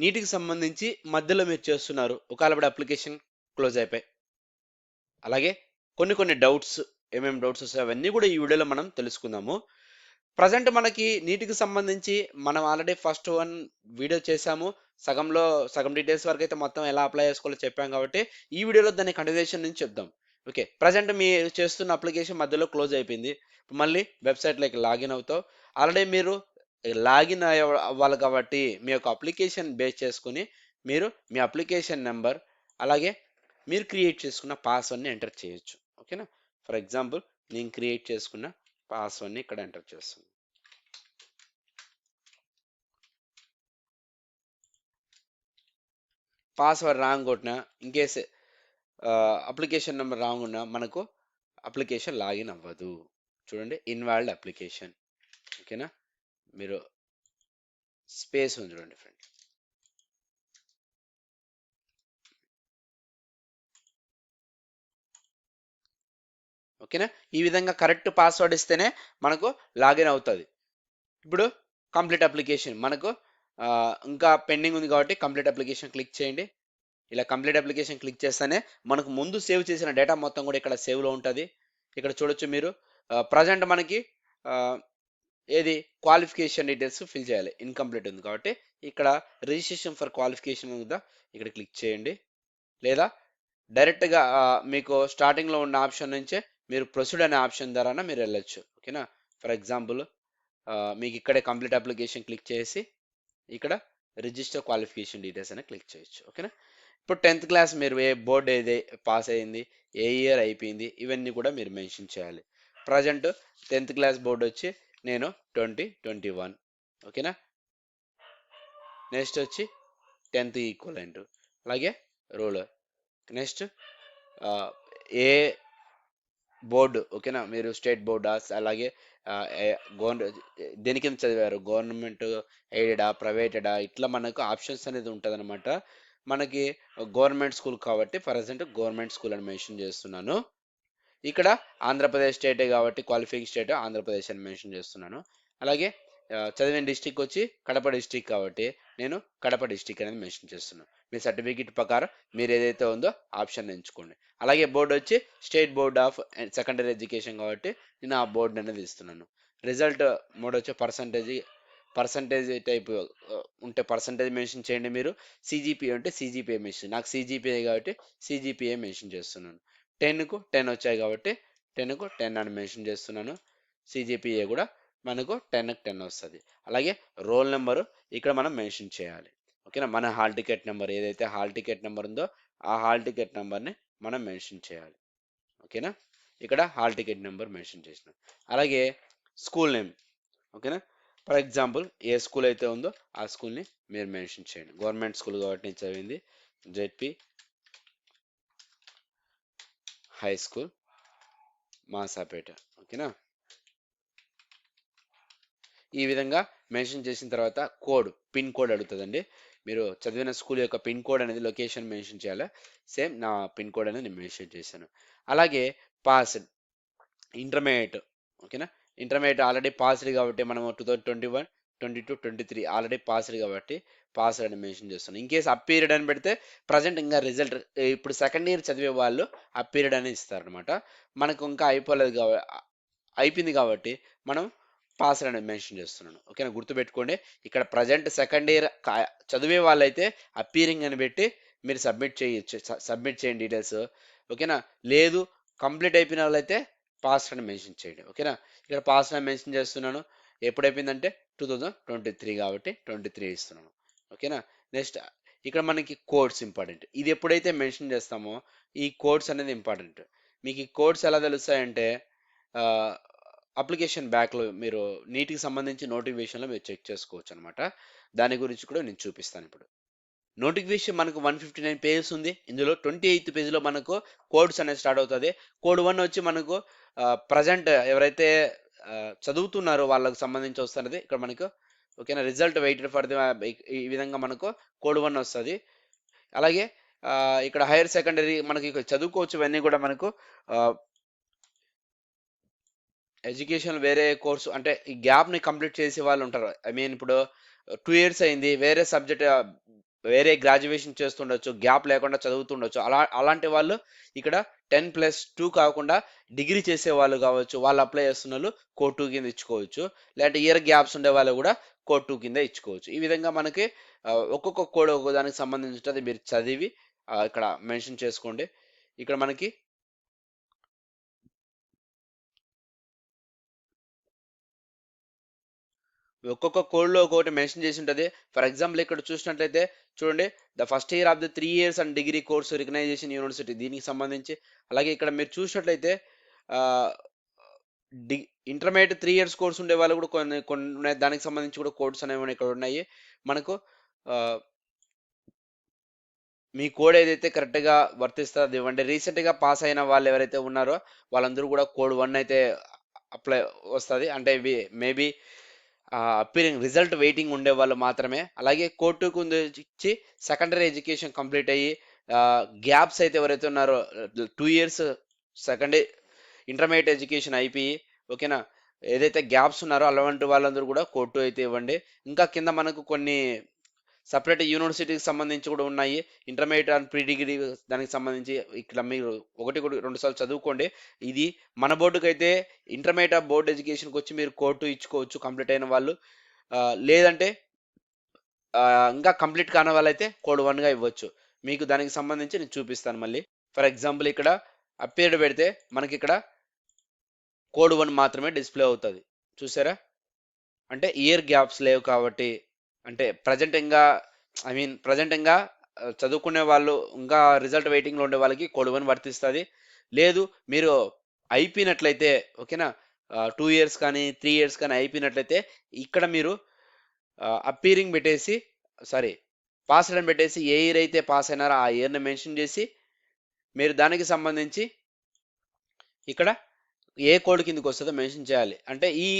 నీటికి సంబంధించి మధ్యలో మీరు చేస్తున్నారు. ఒకవేళ అప్లికేషన్ క్లోజ్ అయిపోయి. అలాగే కొన్ని కొన్ని డౌట్స్ ఏమేమి డౌట్స్ వస్తాయి అవన్నీ కూడా ఈ వీడియోలో మనం తెలుసుకుందాము. ప్రజెంట్ మనకి నీటికి సంబంధించి మనం ఆల్రెడీ ఫస్ట్ వన్ వీడియో చేశాము. సగంలో సగం డీటెయిల్స్ వరకు అయితే మొత్తం ఎలా అప్లై చేసుకోవాలో చెప్పాం కాబట్టి ఈ వీడియోలో దాని కంటిన్యూషన్ నుంచి చెప్దాం. ఓకే ప్రజెంట్ మీరు చేస్తున్న అప్లికేషన్ మధ్యలో క్లోజ్ అయిపోయింది. మళ్ళీ వెబ్సైట్లోకి లాగిన్ అవుతావు. ఆల్రెడీ మీరు లాగిన్ అవ్వాలి కాబట్టి మీ యొక్క అప్లికేషన్ బేస్ చేసుకుని మీరు మీ అప్లికేషన్ నెంబర్ అలాగే మీరు క్రియేట్ చేసుకున్న పాస్వర్డ్ని ఎంటర్ చేయొచ్చు. ఓకేనా? ఫర్ ఎగ్జాంపుల్ నేను క్రియేట్ చేసుకున్న పాస్వర్డ్ని ఇక్కడ ఎంటర్ చేస్తాను పాస్వర్డ్ రాంగ్ కొట్టినా in case application number wrong ఉన్నా మనకు అప్లికేషన్ లాగిన్ అవ్వదు. చూడండి ఇన్వాల్డ్ అప్లికేషన్. ఓకేనా? మీరు స్పేస్ ఉంది చూడండి ఫ్రెండ్ ఓకేనా? ఈ విధంగా కరెక్ట్ పాస్వర్డ్ ఇస్తేనే మనకు లాగిన్ అవుతుంది. ఇప్పుడు కంప్లీట్ అప్లికేషన్ మనకు ఇంకా పెండింగ్ ఉంది కాబట్టి కంప్లీట్ అప్లికేషన్ క్లిక్ చేయండి. ఇలా కంప్లీట్ అప్లికేషన్ క్లిక్ చేస్తేనే మనకు ముందు సేవ్ చేసిన డేటా మొత్తం కూడా ఇక్కడ సేవ్లో ఉంటుంది. ఇక్కడ చూడొచ్చు మీరు. ప్రజెంట్ మనకి ఏది? క్వాలిఫికేషన్ డీటెయిల్స్ ఫిల్ చేయాలి. ఇన్కంప్లీట్ ఉంది కాబట్టి ఇక్కడ రిజిస్ట్రేషన్ ఫర్ క్వాలిఫికేషన్ ఉందా? ఇక్కడ క్లిక్ చేయండి. లేదా డైరెక్ట్గా మీకు స్టార్టింగ్లో ఉన్న ఆప్షన్ నుంచే మీరు ప్రొసీడ్ అనే ఆప్షన్ ద్వారా మీరు వెళ్ళొచ్చు. ఓకేనా ఫర్ ఎగ్జాంపుల్ మీకు ఇక్కడే కంప్లీట్ అప్లికేషన్ క్లిక్ చేసి ఇక్కడ రిజిస్టర్ క్వాలిఫికేషన్ డీటెయిల్స్ అని క్లిక్ చేయొచ్చు. ఓకేనా ఇప్పుడు టెన్త్ క్లాస్ మీరు ఏ బోర్డు ఏది పాస్ అయింది? ఏ ఇయర్ అయిపోయింది? ఇవన్నీ కూడా మీరు మెన్షన్ చేయాలి. ప్రజెంట్ టెన్త్ క్లాస్ బోర్డు వచ్చి నేను ట్వంటీ ట్వంటీ వన్ ఓకేనా? నెక్స్ట్ వచ్చి టెన్త్ ఈక్వలెంట్. అలాగే రూలర్. నెక్స్ట్ ఏ బోర్డు ఓకేనా? మీరు స్టేట్ బోర్డా? అలాగే గవర్నమెంట్ దేని కింద చదివారు? గవర్నమెంట్ ఎయిడెడా? ప్రైవేటెడా? ఇట్లా మనకు ఆప్షన్స్ అనేది ఉంటుంది అనమాట మనకి గవర్నమెంట్ స్కూల్ కాబట్టి ఫర్ ఎగ్జాంపుల్ గవర్నమెంట్ స్కూల్ అని మెన్షన్ చేస్తున్నాను. ఇక్కడ ఆంధ్రప్రదేశ్ స్టేటే కాబట్టి క్వాలిఫైయింగ్ స్టేట్ ఆంధ్రప్రదేశ్ అని మెన్షన్ చేస్తున్నాను. అలాగే చదివిన డిస్టిక్ వచ్చి కడప డిస్టిక్ కాబట్టి నేను కడప డిస్టిక్ అనేది మెన్షన్ చేస్తున్నాను. మీ సర్టిఫికేట్ ప్రకారం మీరు ఏదైతే ఉందో ఆప్షన్ ఎంచుకోండి. అలాగే బోర్డు వచ్చి state board of secondary education కాబట్టి నేను ఆ బోర్డు అనేది ఇస్తున్నాను. రిజల్ట్ మోడ్ వచ్చి పర్సంటేజ్ పర్సంటేజ్ టైప్ ఉంటే పర్సంటేజ్ మెన్షన్ చేయండి మీరు. సీజీపీఏ ఉంటే సిజిపిఏ మెన్షన్ నాకు సీజీపీఏ కాబట్టి సీజీపీఏ మెన్షన్ చేస్తున్నాను. టెన్కు టెన్ వచ్చాయి కాబట్టి టెన్కు టెన్ అని మెన్షన్ చేస్తున్నాను. సిజిపిఏ కూడా మనకు టెన్కు టెన్ వస్తుంది. అలాగే రోల్ నెంబరు ఇక్కడ మనం మెన్షన్ చేయాలి. ఓకేనా? మన హాల్ టికెట్ నెంబర్ ఏదైతే హాల్ టికెట్ నెంబర్ ఉందో ఆ హాల్ టికెట్ నెంబర్ని మనం మెన్షన్ చేయాలి. ఓకేనా? ఇక్కడ హాల్ టికెట్ నెంబర్ మెన్షన్ చేసిన. అలాగే స్కూల్ నేమ్. ఓకేనా? ఫర్ ఎగ్జాంపుల్ ఏ స్కూల్ అయితే ఉందో ఆ స్కూల్ని మీరు మెన్షన్ చేయండి. గవర్నమెంట్ స్కూల్ కాబట్టి నేను చదివింది జెడ్పి హై స్కూల్ మాసాపేట ఓకేనా ఈ విధంగా మెన్షన్ చేసిన తర్వాత కోడ్ పిన్ కోడ్ అడుగుతుందండి. మీరు చదివిన స్కూల్ యొక్క పిన్ కోడ్ అనేది లొకేషన్ మెన్షన్ చేయాలి? సేమ్ నా పిన్ కోడ్ అనేది నేను మెన్షన్ చేశాను. అలాగే పాస్ ఇంటర్మీడియట్ ఓకేనా ఇంటర్మీడియట్ ఆల్రెడీ పాస్డ్ కాబట్టి మనము two thousand twenty one twenty two twenty three already passed కాబట్టి పాస్ అని మెన్షన్ చేస్తున్నాను ఇన్ కేసు అప్ పీరియడ్ అని పెడితే ప్రజెంట్ ఇంకా రిజల్ట్ ఇప్పుడు సెకండ్ ఇయర్ చదివే వాళ్ళు అప్ పీరియడ్ అనేది ఇస్తారనమాట మనకు ఇంకా అయిపోలేదు కాబట్టి అయిపోయింది కాబట్టి మనం పాస్ అనేది మెన్షన్ చేస్తున్నాను. ఓకేనా? గుర్తుపెట్టుకోండి ఇక్కడ ప్రజెంట్ సెకండ్ ఇయర్ చదివే వాళ్ళైతే అప్పీరింగ్ అని పెట్టి మీరు సబ్మిట్ చేయొచ్చు సబ్మిట్ చేయండి డీటెయిల్స్ ఓకేనా? లేదు కంప్లీట్ అయిపోయిన వాళ్ళైతే పాస్ అని మెన్షన్ చేయండి. ఓకేనా? ఇక్కడ పాస్ అని మెన్షన్ చేస్తున్నాను. ఎప్పుడైపోయిందంటే టూ థౌజండ్ ట్వంటీ త్రీ కాబట్టి ట్వంటీ త్రీ ఇస్తున్నాను. ఓకేనా? నెక్స్ట్ ఇక్కడ మనకి కోడ్స్ ఇంపార్టెంట్. ఇది ఎప్పుడైతే మెన్షన్ చేస్తామో ఈ కోడ్స్ అనేది ఇంపార్టెంట్. మీకు ఈ కోడ్స్ ఎలా తెలుస్తాయంటే అప్లికేషన్ బ్యాక్లో మీరు నీటికి సంబంధించి నోటిఫికేషన్లో మీరు చెక్ చేసుకోవచ్చు అనమాట దాని గురించి కూడా నేను చూపిస్తాను ఇప్పుడు. నోటిఫికేషన్ మనకు వన్ ఫిఫ్టీ నైన్ పేజెస్ ఉంది. ఇందులో ట్వంటీ ఎయిత్ పేజ్లో మనకు కోడ్స్ అనేది స్టార్ట్ అవుతుంది. కోడ్ వన్ వచ్చి మనకు ప్రజెంట్ ఎవరైతే చదువుతున్నారు వాళ్ళకు సంబంధించి వస్తున్నది. ఇక్కడ మనకు ఓకేనా? రిజల్ట్ వెయిటెడ్ ఫర్ ది ఈ విధంగా మనకు కోడ్ వన్ వస్తుంది. అలాగే ఇక్కడ హైయర్ సెకండరీ మనకి ఇక్కడ చదువుకోవచ్చు ఇవన్నీ కూడా మనకు ఎడ్యుకేషన్ వేరే కోర్సు అంటే ఈ గ్యాప్ని కంప్లీట్ చేసే వాళ్ళు ఉంటారు. ఐ మీన్ ఇప్పుడు టూ ఇయర్స్ అయింది వేరే సబ్జెక్ట్ వేరే గ్రాడ్యుయేషన్ చేస్తుండొచ్చు గ్యాప్ లేకుండా చదువుతుండొచ్చు. అలా అలాంటి వాళ్ళు ఇక్కడ టెన్ ప్లస్ టూ కాకుండా డిగ్రీ చేసే వాళ్ళు కావచ్చు. వాళ్ళు అప్లై చేస్తున్న వాళ్ళు కోడ్ టూ కింద ఇచ్చుకోవచ్చు. లేదంటే ఇయర్ గ్యాప్స్ ఉండే వాళ్ళు కూడా కోడ్ టూ కింద ఇచ్చుకోవచ్చు. ఈ విధంగా మనకి ఒక్కొక్క కోడ్ ఒక్కొక్క దానికి సంబంధించినది మీరు చదివి ఇక్కడ మెన్షన్ చేసుకోండి. ఇక్కడ మనకి ఒక్కొక్క కోడ్లో ఒక్కొక్కటి మెన్షన్ చేసి ఉంటుంది. ఫర్ ఎగ్జాంపుల్ ఇక్కడ చూసినట్లయితే చూడండి the first year of the three years and degree course recognisation university దీనికి సంబంధించి. అలాగే ఇక్కడ మీరు చూసినట్లయితే the intermediate three years course ఉండే వాళ్ళు కూడా కొన్ని కొన్ని ఉన్నాయి దానికి సంబంధించి కూడా కోడ్స్ అనేవి ఇక్కడ ఉన్నాయి. మనకు మీ కోడ్ ఏదైతే కరెక్ట్గా వర్తిస్తుంది అది ఇవ్వండి రీసెంట్గా పాస్ అయిన వాళ్ళు ఎవరైతే ఉన్నారో వాళ్ళందరూ కూడా కోడ్ వన్ అయితే అప్లై వస్తుంది. అంటే మేబీ అపీరింగ్ రిజల్ట్ వెయిటింగ్ ఉండే వాళ్ళు మాత్రమే. అలాగే కోర్టుకు టూకు వచ్చి సెకండరీ ఎడ్యుకేషన్ కంప్లీట్ అయ్యి గ్యాప్స్ అయితే ఎవరైతే ఉన్నారో two years secondary intermediate education అయిపోయి ఓకేనా ఏదైతే గ్యాప్స్ ఉన్నారో అలాంటి వాళ్ళందరూ కూడా కోర్టు అయితే ఇవ్వండి. ఇంకా కింద మనకు కొన్ని సపరేట్ యూనివర్సిటీకి సంబంధించి కూడా ఉన్నాయి. ఇంటర్మీడియట్ అండ్ ప్రీ డిగ్రీ దానికి సంబంధించి ఇక్కడ మీరు ఒకటి రెండు సార్లు చదువుకోండి. ఇది మన బోర్డుకి అయితే ఇంటర్మీడియట్ బోర్డ్ ఎడ్యుకేషన్కి వచ్చి మీరు కోర్టు ఇచ్చుకోవచ్చు కంప్లీట్ అయిన వాళ్ళు. లేదంటే ఇంకా కంప్లీట్ కాని వాళ్ళైతే కోడ్ వన్గా ఇవ్వచ్చు. మీకు దానికి సంబంధించి నేను చూపిస్తాను మళ్ళీ. ఫర్ ఎగ్జాంపుల్ ఇక్కడ అప్పీరియడ్ పెడితే మనకి ఇక్కడ కోడ్ వన్ మాత్రమే డిస్ప్లే అవుతుంది. చూసారా? అంటే ఇయర్ గ్యాప్స్ లేవు కాబట్టి అంటే ప్రజెంట్ ఇంకా ఐ మీన్ ప్రజెంట్ ఇంకా చదువుకునే వాళ్ళు ఇంకా రిజల్ట్ వెయిటింగ్లో ఉండే వాళ్ళకి కోడ్ వన్ వర్తిస్తుంది. లేదు మీరు అయిపోయినట్లయితే ఓకేనా టూ ఇయర్స్ కానీ త్రీ ఇయర్స్ కానీ అయిపోయినట్లయితే ఇక్కడ మీరు అప్పీరింగ్ పెట్టేసి సారీ పాస్ అయ్యడం పెట్టేసి ఏ ఇయర్ అయితే పాస్ అయినారో ఆ ఇయర్ని మెన్షన్ చేసి మీరు దానికి సంబంధించి ఇక్కడ ఏ కోడ్ కిందకి వస్తుందో మెన్షన్ చేయాలి. అంటే ఈ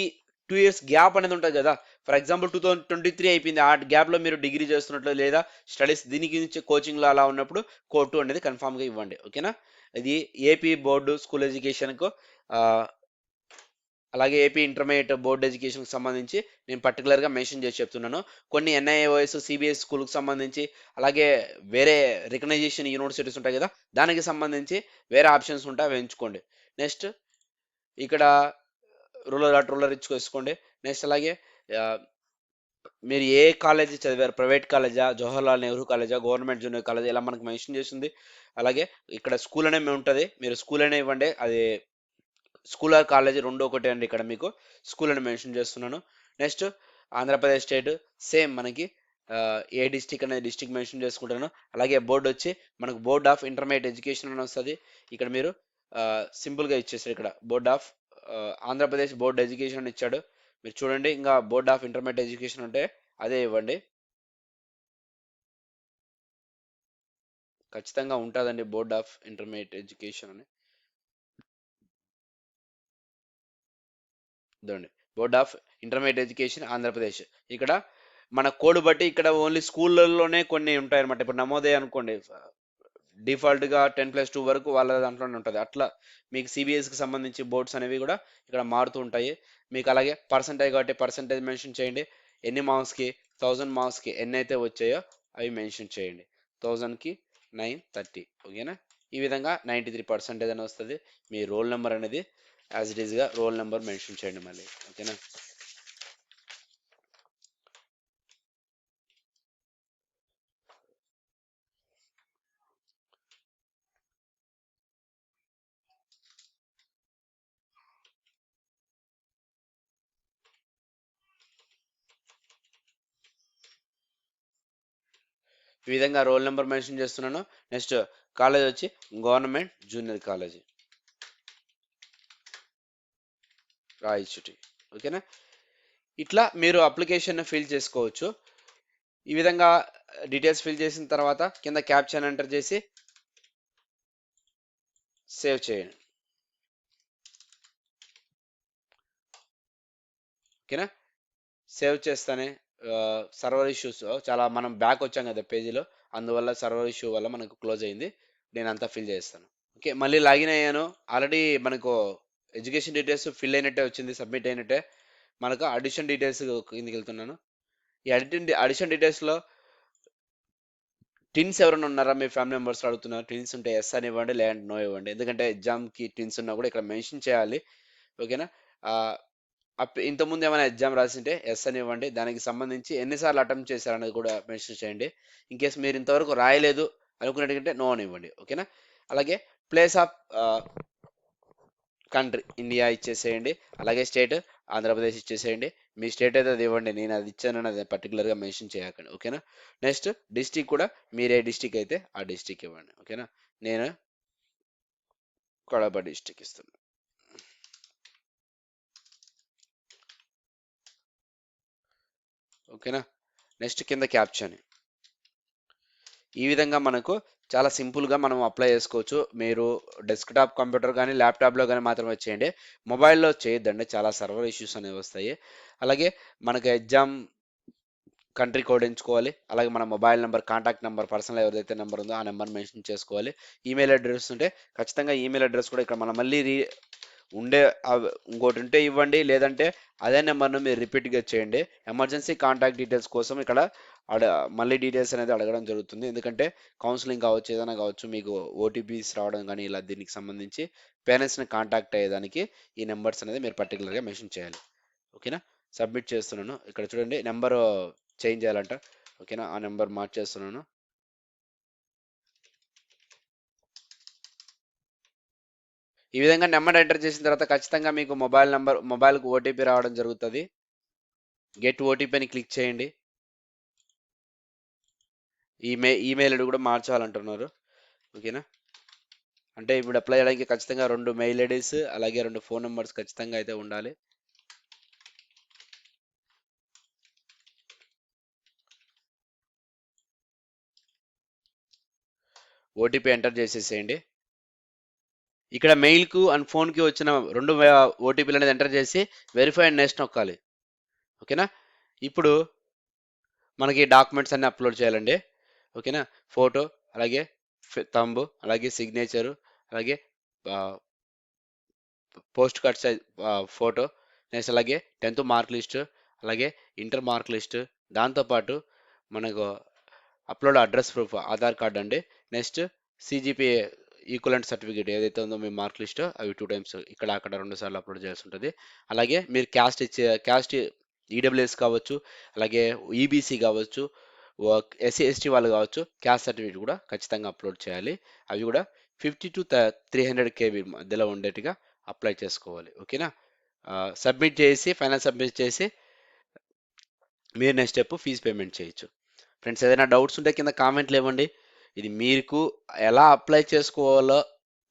టూ ఇయర్స్ గ్యాప్ అనేది ఉంటుంది కదా. For example two thousand twenty three అయిపోయింది. ఆ గ్యాప్లో మీరు డిగ్రీ చేస్తున్నట్లు లేదా స్టడీస్ దీనికి నుంచి కోచింగ్లో అలా ఉన్నప్పుడు కోడ్ టూ అనేది కన్ఫామ్గా ఇవ్వండి. ఓకేనా ఇది ఏపీ బోర్డు స్కూల్ ఎడ్యుకేషన్కు అలాగే ఏపీ ఇంటర్మీడియట్ బోర్డ్ ఎడ్యుకేషన్కి సంబంధించి నేను పర్టికులర్గా మెన్షన్ చేసి చెప్తున్నాను. కొన్ని ఎన్ఐఓఎస్ సిబిఎస్ స్కూల్కి సంబంధించి అలాగే వేరే రికగ్నైజేషన్ యూనివర్సిటీస్ ఉంటాయి కదా. దానికి సంబంధించి వేరే ఆప్షన్స్ ఉంటాయి అవి ఎంచుకోండి. నెక్స్ట్ ఇక్కడ రూరల్ డాట్ రూరల్ ఇచ్చుకోసుకోండి నెక్స్ట్ అలాగే మీరు ఏ కాలేజ్ చదివారు? ప్రైవేట్ కాలేజా? జవహర్లాల్ నెహ్రూ కాలేజా? గవర్నమెంట్ జూనియర్ కాలేజా? ఇలా మనకు మెన్షన్ చేసింది. అలాగే ఇక్కడ స్కూల్ అనే ఉంటుంది. మీరు స్కూల్ అనే ఇవ్వండి. అది స్కూల్ ఆర్ కాలేజ్ రెండు ఒకటే అండి ఇక్కడ మీకు. స్కూల్ అని మెన్షన్ చేస్తున్నాను. నెక్స్ట్ ఆంధ్రప్రదేశ్ స్టేట్ సేమ్ మనకి ఏ డిస్టిక్ అనేది డిస్టిక్ మెన్షన్ చేసుకుంటాను. అలాగే బోర్డు వచ్చి మనకు బోర్డ్ ఆఫ్ ఇంటర్మీడియట్ ఎడ్యుకేషన్ అని వస్తుంది. ఇక్కడ మీరు సింపుల్గా ఇచ్చేసారు ఇక్కడ board of Andhra Pradesh board education అని ఇచ్చాడు. మీరు చూడండి ఇంకా బోర్డ్ ఆఫ్ ఇంటర్మీడియట్ ఎడ్యుకేషన్ ఉంటే అదే ఇవ్వండి. ఖచ్చితంగా ఉంటుందండి బోర్డ్ ఆఫ్ ఇంటర్మీడియట్ ఎడ్యుకేషన్ అని. ఇదండి board of intermediate education Andhra Pradesh ఇక్కడ మన కోడ్ బట్టి ఇక్కడ ఓన్లీ స్కూళ్ళలోనే కొన్ని ఉంటాయన్నమాట. ఇప్పుడు నమోదయ అనుకోండి డిఫాల్ట్గా టెన్ ప్లస్ టూ వరకు వాళ్ళ దాంట్లోనే ఉంటుంది. అట్లా మీకు సిబిఎస్కి సంబంధించి బోర్డ్స్ అనేవి కూడా ఇక్కడ మారుతూ ఉంటాయి. మీకు అలాగే పర్సంటేజ్ కాబట్టి పర్సంటేజ్ మెన్షన్ చేయండి. ఎన్ని మార్క్స్కి థౌజండ్ మార్క్స్కి ఎన్ని అయితే వచ్చాయో అవి మెన్షన్ చేయండి. థౌజండ్కి నైన్ థర్టీ ఓకేనా? ఈ విధంగా నైంటీ త్రీ పర్సెంటేజ్ అని వస్తుంది. మీ రోల్ నెంబర్ అనేది యాజ్ ఇట్ ఈస్గా రోల్ నెంబర్ మెన్షన్ చేయండి మళ్ళీ ఓకేనా? ఈ విధంగా రోల్ నెంబర్ మెన్షన్ చేస్తున్నాను. నెక్స్ట్ కాలేజ్ వచ్చి గవర్నమెంట్ జూనియర్ కాలేజ్. రాయచుటి. ఓకేనా? ఇట్లా మీరు అప్లికేషన్ ఫిల్ చేసుకోవచ్చు. ఈ విధంగా డీటెయిల్స్ ఫిల్ చేసిన తర్వాత కింద క్యాప్షన్ ఎంటర్ చేసి సేవ్ చేయండి. ఓకేనా? సేవ్ చేస్తానే సర్వర్ ఇష్యూస్ చాలా మనం బ్యాక్ వచ్చాం కదా పేజీలో అందువల్ల సర్వర్ ఇష్యూ వల్ల మనకు క్లోజ్ అయింది. నేను అంతా ఫిల్ చేస్తాను. ఓకే మళ్ళీ లాగిన్ అయ్యాను. ఆల్రెడీ మనకు ఎడ్యుకేషన్ డీటెయిల్స్ ఫిల్ అయినట్టే వచ్చింది సబ్మిట్ అయినట్టే. మనకు అడిషన్ డీటెయిల్స్ కిందకి వెళ్తున్నాను. ఈ అడిషన్ అడిషన్ డీటెయిల్స్లో ట్విన్స్ ఎవరైనా ఉన్నారా? మీ ఫ్యామిలీ మెంబర్స్ అడుగుతున్నారు. ట్విన్స్ ఉంటే ఎస్ అని ఇవ్వండి లేదంటే నో ఇవ్వండి. ఎందుకంటే ఎగ్జామ్కి ట్విన్స్ ఉన్నా కూడా ఇక్కడ మెన్షన్ చేయాలి. ఓకేనా? ఇంతకుముందు ఏమైనా ఎగ్జామ్ రాసింటే ఎస్ అని ఇవ్వండి. దానికి సంబంధించి ఎన్నిసార్లు అటెంప్ట్ చేశారనేది కూడా మెన్షన్ చేయండి. ఇన్ కేసు మీరు ఇంతవరకు రాయలేదు అనుకున్నట్టుకంటే నో అని ఇవ్వండి. ఓకేనా? అలాగే ప్లేస్ ఆఫ్ కంట్రీ ఇండియా ఇచ్చేసేయండి. అలాగే స్టేట్ ఆంధ్రప్రదేశ్ ఇచ్చేసేయండి. మీ స్టేట్ అయితే అది ఇవ్వండి. నేను అది ఇచ్చానని అది పర్టికులర్గా మెన్షన్ చేయకండి. ఓకేనా? నెక్స్ట్ డిస్టిక్ కూడా మీరే డిస్టిక్ అయితే ఆ డిస్టిక్ ఇవ్వండి. ఓకేనా? నేను కడప డిస్టిక్ ఇస్తాను ఓకేనా? నెక్స్ట్ కింద క్యాప్షన్. ఈ విధంగా మనకు చాలా సింపుల్గా మనం అప్లై చేసుకోవచ్చు. మీరు డెస్క్టాప్ కంప్యూటర్ కానీ ల్యాప్టాప్లో కానీ మాత్రమే చేయండి. మొబైల్లో చేయొద్దండి. చాలా సర్వర్ ఇష్యూస్ అనేవి వస్తాయి. అలాగే మనకు ఎగ్జామ్ కంట్రీ కోడ్ ఎంచుకోవాలి. అలాగే మన mobile number contact number personal ఎవరైతే నెంబర్ ఉందో ఆ నెంబర్ మెన్షన్ చేసుకోవాలి. ఈమెయిల్ అడ్రస్ ఉంటే ఖచ్చితంగా ఈమెయిల్ అడ్రస్ కూడా ఇక్కడ మనం మళ్ళీ రీ ఉండే ఇంకోటి ఉంటే ఇవ్వండి లేదంటే అదే నెంబర్ను మీరు రిపీట్గా చేయండి. ఎమర్జెన్సీ కాంటాక్ట్ డీటెయిల్స్ కోసం ఇక్కడ అడ మళ్ళీ డీటెయిల్స్ అనేది అడగడం జరుగుతుంది. ఎందుకంటే కౌన్సిలింగ్ కావచ్చు ఏదైనా కావచ్చు మీకు ఓటీపీస్ రావడం కానీ ఇలా దీనికి సంబంధించి పేరెంట్స్ని కాంటాక్ట్ అయ్యేదానికి ఈ నెంబర్స్ అనేది మీరు పర్టికులర్గా మెన్షన్ చేయాలి. ఓకేనా? సబ్మిట్ చేస్తున్నాను. ఇక్కడ చూడండి నెంబర్ చేంజ్ చేయాలంట. ఓకేనా? ఆ నెంబర్ మార్చేస్తున్నాను ఈ విధంగా నెంబర్ ఎంటర్ చేసిన తర్వాత ఖచ్చితంగా మీకు మొబైల్ నెంబర్ మొబైల్కు ఓటీపీ రావడం జరుగుతుంది. గెట్ ఓటీపీ అని క్లిక్ చేయండి. ఈమె ఈమెయిల్ ఐడి కూడా మార్చాలంటున్నారు. ఓకేనా? అంటే ఇప్పుడు అప్లై చేయడానికి ఖచ్చితంగా రెండు మెయిల్ ఐడీస్ అలాగే రెండు ఫోన్ నెంబర్స్ ఖచ్చితంగా అయితే ఉండాలి. ఓటీపీ ఎంటర్ చేసేసేయండి. ఇక్కడ మెయిల్కు అండ్ ఫోన్కి వచ్చిన రెండు ఓటీపీలు అనేది ఎంటర్ చేసి వెరిఫై అండ్ నెక్స్ట్ నొక్కాలి. ఓకేనా? ఇప్పుడు మనకి డాక్యుమెంట్స్ అన్ని అప్లోడ్ చేయాలండి. ఓకేనా? ఫోటో అలాగే తంబు అలాగే సిగ్నేచరు అలాగే post card size photo next అలాగే టెన్త్ మార్క్ లిస్ట్ అలాగే ఇంటర్ మార్క్ లిస్ట్ దాంతోపాటు మనకు upload address proof Aadhaar card అండి. నెక్స్ట్ సిజిపిఏ ఈక్వలెంట్ సర్టిఫికేట్ ఏదైతే ఉందో మీ మార్క్ లిస్ట్ అవి టూ టైమ్స్ ఇక్కడ అక్కడ రెండు సార్లు అప్లోడ్ చేయాల్సి ఉంటుంది. అలాగే మీరు క్యాస్ట్ ఇచ్చే క్యాస్ట్ ఈడబ్ల్యూఎస్ కావచ్చు అలాగే ఈబీసీ కావచ్చు ఎస్సీ ఎస్టీ వాళ్ళు కావచ్చు క్యాస్ట్ సర్టిఫికేట్ కూడా ఖచ్చితంగా అప్లోడ్ చేయాలి. అవి కూడా fifty to three hundred KB మధ్యలో ఉండేట్టుగా అప్లై చేసుకోవాలి. ఓకేనా? సబ్మిట్ చేసి ఫైనల్ సబ్మిట్ చేసి మీరు నెక్స్ట్ స్టెప్ ఫీజు పేమెంట్ చేయొచ్చు. ఫ్రెండ్స్ ఏదైనా డౌట్స్ ఉంటే కింద కామెంట్లు ఇవ్వండి ఇది మీకు ఎలా అప్లై చేసుకోవాలో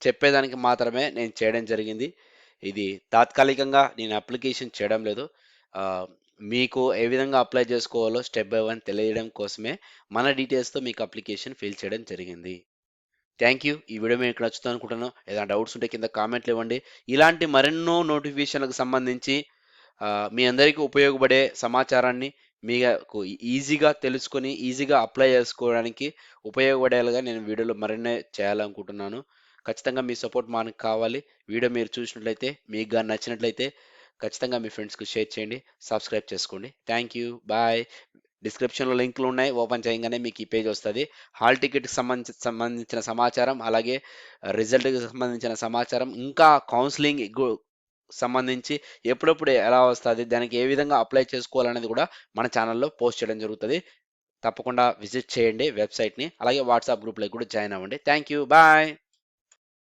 చెప్పేదానికి మాత్రమే నేను చేయడం జరిగింది. ఇది తాత్కాలికంగా నేను అప్లికేషన్ చేయడం లేదు. మీకు ఏ విధంగా అప్లై చేసుకోవాలో స్టెప్ బై వన్ తెలియడం కోసమే మన డీటెయిల్స్తో మీకు అప్లికేషన్ ఫిల్ చేయడం జరిగింది. Thank you. ఈ వీడియో మీకు నచ్చుతుంది అనుకుంటున్నాను. ఏదైనా డౌట్స్ ఉంటే కింద కామెంట్లు ఇవ్వండి. ఇలాంటి మరెన్నో నోటిఫికేషన్లకు సంబంధించి మీ అందరికీ ఉపయోగపడే సమాచారాన్ని మీకు ఈజీగా తెలుసుకొని ఈజీగా అప్లై చేసుకోవడానికి ఉపయోగపడేలాగా నేను వీడియోలో మరిన్నే చేయాలనుకుంటున్నాను. ఖచ్చితంగా మీ సపోర్ట్ మనకు కావాలి. వీడియో మీరు చూసినట్లయితే మీకు కానీ నచ్చినట్లయితే ఖచ్చితంగా మీ ఫ్రెండ్స్కి షేర్ చేయండి సబ్స్క్రైబ్ చేసుకోండి. Thank you. బాయ్. డిస్క్రిప్షన్లో లింకులు ఉన్నాయి. ఓపెన్ చేయగానే మీకు ఈ పేజ్ వస్తుంది. హాల్ టికెట్కి సంబంధించి సంబంధించిన సమాచారం అలాగే రిజల్ట్కి సంబంధించిన సమాచారం ఇంకా కౌన్సిలింగ్ సంబంధించి ఎప్పుడప్పుడు ఎలా వస్తుంది దానికి ఏ విధంగా అప్లై చేసుకోవాలనేది కూడా మన ఛానల్లో పోస్ట్ చేయడం జరుగుతుంది. తప్పకుండా విజిట్ చేయండి వెబ్సైట్ని. అలాగే వాట్సాప్ గ్రూప్లో కూడా జాయిన్ అవ్వండి. Thank you bye.